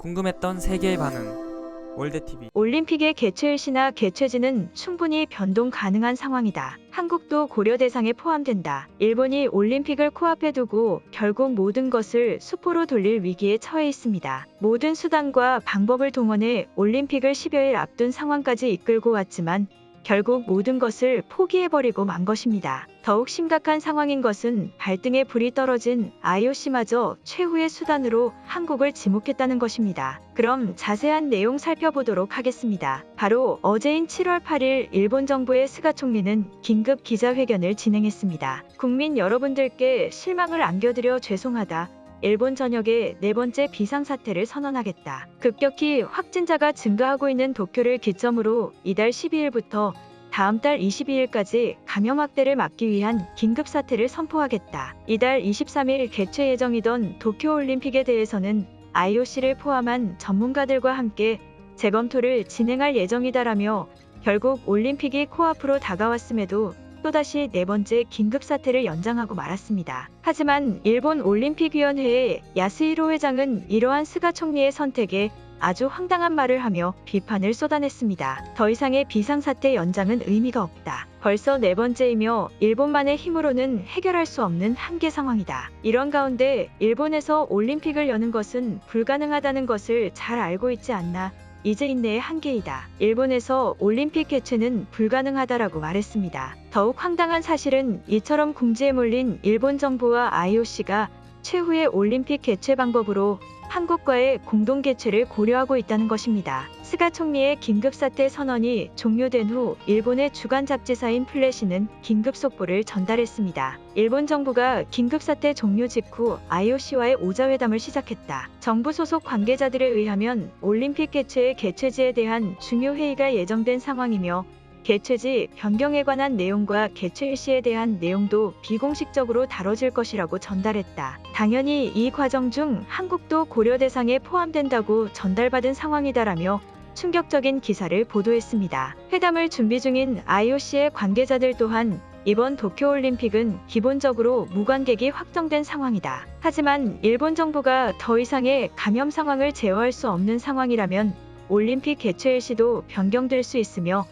궁금했던 세계의 반응. 월드TV. 올림픽의 개최일시나 개최지는 충분히 변동 가능한 상황이다. 한국도 고려 대상에 포함된다. 일본이 올림픽을 코앞에 두고 결국 모든 것을 수포로 돌릴 위기에 처해 있습니다. 모든 수단과 방법을 동원해 올림픽을 10여일 앞둔 상황까지 이끌고 왔지만 결국 모든 것을 포기해버리고 만 것입니다. 더욱 심각한 상황인 것은 발등에 불이 떨어진 IOC마저 최후의 수단으로 한국을 지목했다는 것입니다. 그럼 자세한 내용 살펴보도록 하겠습니다. 바로 어제인 7월 8일 일본 정부의 스가 총리는 긴급 기자회견을 진행했습니다. 국민 여러분들께 실망을 안겨드려 죄송하다. 일본 전역에 네 번째 비상사태를 선언하겠다. 급격히 확진자가 증가하고 있는 도쿄를 기점으로 이달 12일부터 다음 달 22일까지 감염 확대를 막기 위한 긴급 사태를 선포하겠다. 이달 23일 개최 예정이던 도쿄올림픽에 대해서는 IOC를 포함한 전문가들과 함께 재검토를 진행할 예정이다라며 결국 올림픽이 코앞으로 다가왔음에도 또다시 네 번째 긴급 사태를 연장하고 말았습니다. 하지만 일본 올림픽위원회의 야스히로 회장은 이러한 스가 총리의 선택에 아주 황당한 말을 하며 비판을 쏟아냈습니다. 더 이상의 비상사태 연장은 의미가 없다. 벌써 네 번째이며 일본만의 힘으로는 해결할 수 없는 한계 상황이다. 이런 가운데 일본에서 올림픽을 여는 것은 불가능하다는 것을 잘 알고 있지 않나 이제 인내의 한계이다. 일본에서 올림픽 개최는 불가능하다라고 말했습니다. 더욱 황당한 사실은 이처럼 궁지에 몰린 일본 정부와 IOC가 최후의 올림픽 개최 방법으로 한국과의 공동 개최를 고려하고 있다는 것입니다. 스가 총리의 긴급사태 선언이 종료된 후 일본의 주간 잡지사인 플래시는 긴급 속보를 전달했습니다. 일본 정부가 긴급사태 종료 직후 IOC와의 오자회담을 시작했다. 정부 소속 관계자들에 의하면 올림픽 개최의 개최지에 대한 중요 회의가 예정된 상황이며 개최지 변경에 관한 내용과 개최 일시에 대한 내용도 비공식적으로 다뤄질 것이라고 전달했다. 당연히 이 과정 중 한국도 고려 대상에 포함된다고 전달받은 상황이다라며 충격적인 기사를 보도했습니다. 회담을 준비 중인 IOC의 관계자들 또한 이번 도쿄올림픽은 기본적으로 무관객이 확정된 상황이다. 하지만 일본 정부가 더 이상의 감염 상황을 제어할 수 없는 상황이라면 올림픽 개최 일시도 변경될 수 있으며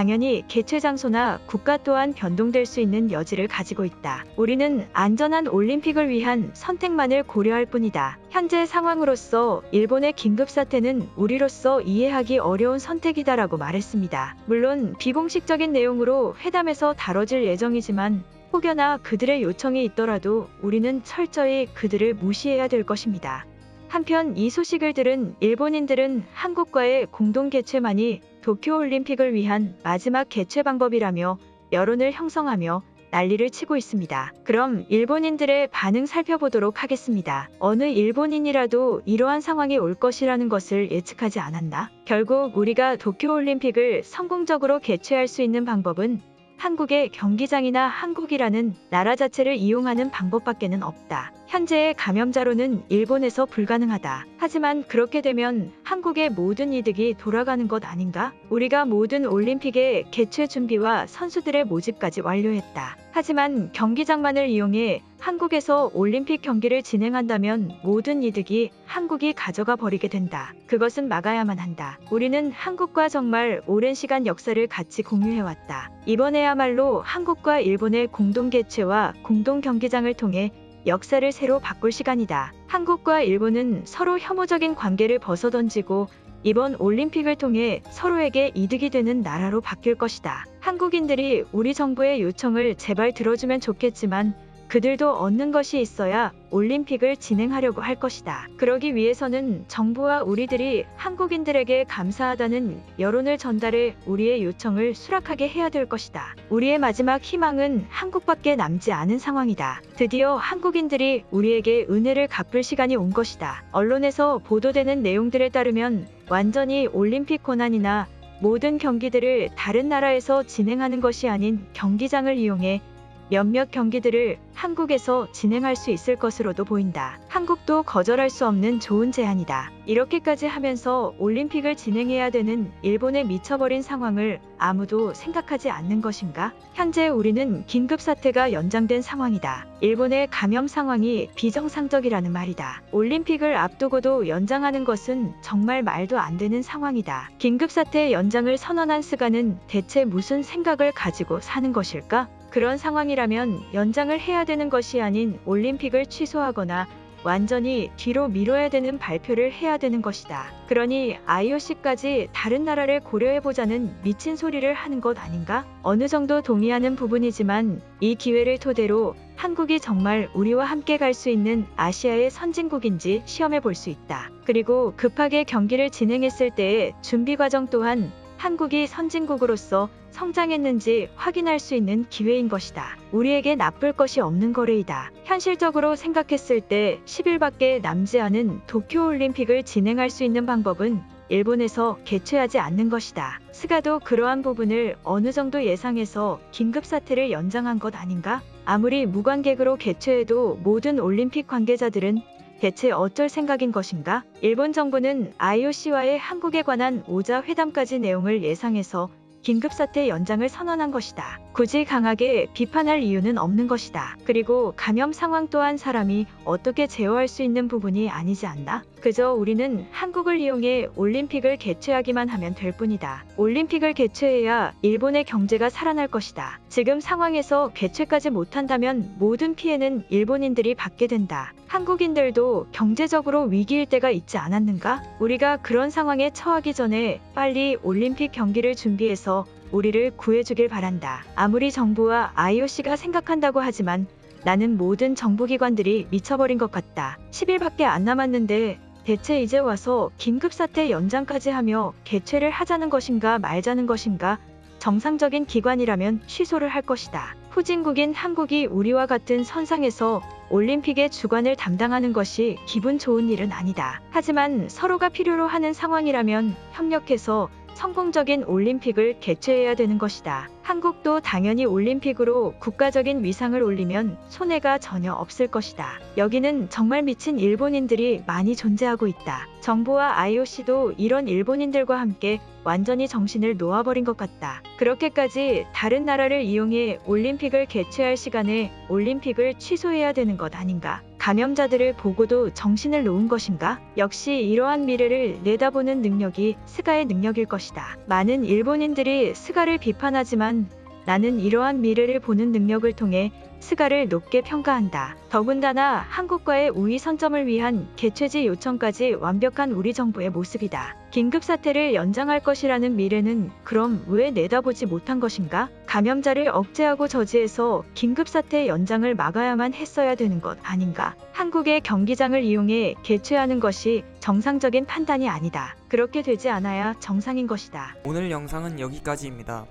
당연히 개최 장소나 국가 또한 변동될 수 있는 여지를 가지고 있다. 우리는 안전한 올림픽을 위한 선택만을 고려할 뿐이다. 현재 상황으로서 일본의 긴급사태는 우리로서 이해하기 어려운 선택이다라고 말했습니다. 물론 비공식적인 내용으로 회담에서 다뤄질 예정이지만 혹여나 그들의 요청이 있더라도 우리는 철저히 그들을 무시해야 될 것입니다. 한편 이 소식을 들은 일본인들은 한국과의 공동 개최만이 도쿄올림픽을 위한 마지막 개최 방법이라며 여론을 형성하며 난리를 치고 있습니다. 그럼 일본인들의 반응 살펴보도록 하겠습니다. 어느 일본인이라도 이러한 상황이 올 것이라는 것을 예측하지 않았나? 결국 우리가 도쿄올림픽을 성공적으로 개최할 수 있는 방법은 한국의 경기장이나 한국이라는 나라 자체를 이용하는 방법밖에는 없다. 현재의 감염자로는 일본에서 불가능하다. 하지만 그렇게 되면 한국의 모든 이득이 돌아가는 것 아닌가? 우리가 모든 올림픽의 개최 준비와 선수들의 모집까지 완료했다. 하지만 경기장만을 이용해 한국에서 올림픽 경기를 진행한다면 모든 이득이 한국이 가져가 버리게 된다. 그것은 막아야만 한다. 우리는 한국과 정말 오랜 시간 역사를 같이 공유해왔다. 이번에야말로 한국과 일본의 공동 개최와 공동 경기장을 통해 역사를 새로 바꿀 시간이다. 한국과 일본은 서로 혐오적인 관계를 벗어던지고 이번 올림픽을 통해 서로에게 이득이 되는 나라로 바뀔 것이다. 한국인들이 우리 정부의 요청을 제발 들어주면 좋겠지만 그들도 얻는 것이 있어야 올림픽을 진행하려고 할 것이다. 그러기 위해서는 정부와 우리들이 한국인들에게 감사하다는 여론을 전달해 우리의 요청을 수락하게 해야 될 것이다. 우리의 마지막 희망은 한국밖에 남지 않은 상황이다. 드디어 한국인들이 우리에게 은혜를 갚을 시간이 온 것이다. 언론에서 보도되는 내용들에 따르면 완전히 올림픽 권한이나 모든 경기들을 다른 나라에서 진행하는 것이 아닌 경기장을 이용해 몇몇 경기들을 한국에서 진행할 수 있을 것으로도 보인다. 한국도 거절할 수 없는 좋은 제안이다. 이렇게까지 하면서 올림픽을 진행해야 되는 일본에 미쳐버린 상황을 아무도 생각하지 않는 것인가? 현재 우리는 긴급 사태가 연장된 상황이다. 일본의 감염 상황이 비정상적이라는 말이다. 올림픽을 앞두고도 연장하는 것은 정말 말도 안 되는 상황이다. 긴급 사태 연장을 선언한 스가는 대체 무슨 생각을 가지고 사는 것일까? 그런 상황이라면 연장을 해야 되는 것이 아닌 올림픽을 취소하거나 완전히 뒤로 미뤄야 되는 발표를 해야 되는 것이다. 그러니 IOC까지 다른 나라를 고려해보자는 미친 소리를 하는 것 아닌가? 어느 정도 동의하는 부분이지만 이 기회를 토대로 한국이 정말 우리와 함께 갈 수 있는 아시아의 선진국인지 시험해 볼 수 있다. 그리고 급하게 경기를 진행했을 때의 준비 과정 또한 한국이 선진국으로서 성장했는지 확인할 수 있는 기회인 것이다. 우리에게 나쁠 것이 없는 거래이다. 현실적으로 생각했을 때 10일밖에 남지 않은 도쿄올림픽을 진행할 수 있는 방법은 일본에서 개최하지 않는 것이다. 스가도 그러한 부분을 어느 정도 예상해서 긴급 사태를 연장한 것 아닌가? 아무리 무관객으로 개최해도 모든 올림픽 관계자들은 대체 어쩔 생각인 것인가? 일본 정부는 IOC와의 한국에 관한 오자 회담까지 내용을 예상해서 긴급사태 연장을 선언한 것이다. 굳이 강하게 비판할 이유는 없는 것이다. 그리고 감염 상황 또한 사람이 어떻게 제어할 수 있는 부분이 아니지 않나? 그저 우리는 한국을 이용해 올림픽을 개최하기만 하면 될 뿐이다. 올림픽을 개최해야 일본의 경제가 살아날 것이다. 지금 상황에서 개최까지 못한다면 모든 피해는 일본인들이 받게 된다. 한국인들도 경제적으로 위기일 때가 있지 않았는가? 우리가 그런 상황에 처하기 전에 빨리 올림픽 경기를 준비해서 우리를 구해주길 바란다. 아무리 정부와 IOC가 생각한다고 하지만 나는 모든 정부기관들이 미쳐버린 것 같다. 10일밖에 안 남았는데 대체 이제 와서 긴급사태 연장까지 하며 개최를 하자는 것인가 말자는 것인가 정상적인 기관이라면 취소를 할 것이다. 후진국인 한국이 우리와 같은 선상에서 올림픽의 주관을 담당하는 것이 기분 좋은 일은 아니다. 하지만 서로가 필요로 하는 상황이라면 협력해서 성공적인 올림픽을 개최해야 되는 것이다. 한국도 당연히 올림픽으로 국가적인 위상을 올리면 손해가 전혀 없을 것이다. 여기는 정말 미친 일본인들이 많이 존재하고 있다. 정부와 IOC도 이런 일본인들과 함께 완전히 정신을 놓아버린 것 같다. 그렇게까지 다른 나라를 이용해 올림픽을 개최할 시간에 올림픽을 취소해야 되는 것 아닌가? 감염자들을 보고도 정신을 놓은 것인가? 역시 이러한 미래를 내다보는 능력이 스가의 능력일 것이다. 많은 일본인들이 스가를 비판하지만 나는 이러한 미래를 보는 능력을 통해 스가를 높게 평가한다. 더군다나 한국과의 우위 선점을 위한 개최지 요청까지 완벽한 우리 정부의 모습이다. 긴급 사태를 연장할 것이라는 미래는 그럼 왜 내다보지 못한 것인가? 감염자를 억제하고 저지해서 긴급 사태 연장을 막아야만 했어야 되는 것 아닌가? 한국의 경기장을 이용해 개최하는 것이 정상적인 판단이 아니다. 그렇게 되지 않아야 정상인 것이다. 오늘 영상은 여기까지입니다.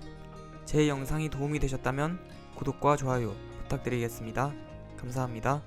제 영상이 도움이 되셨다면 구독과 좋아요 부탁드리겠습니다. 감사합니다.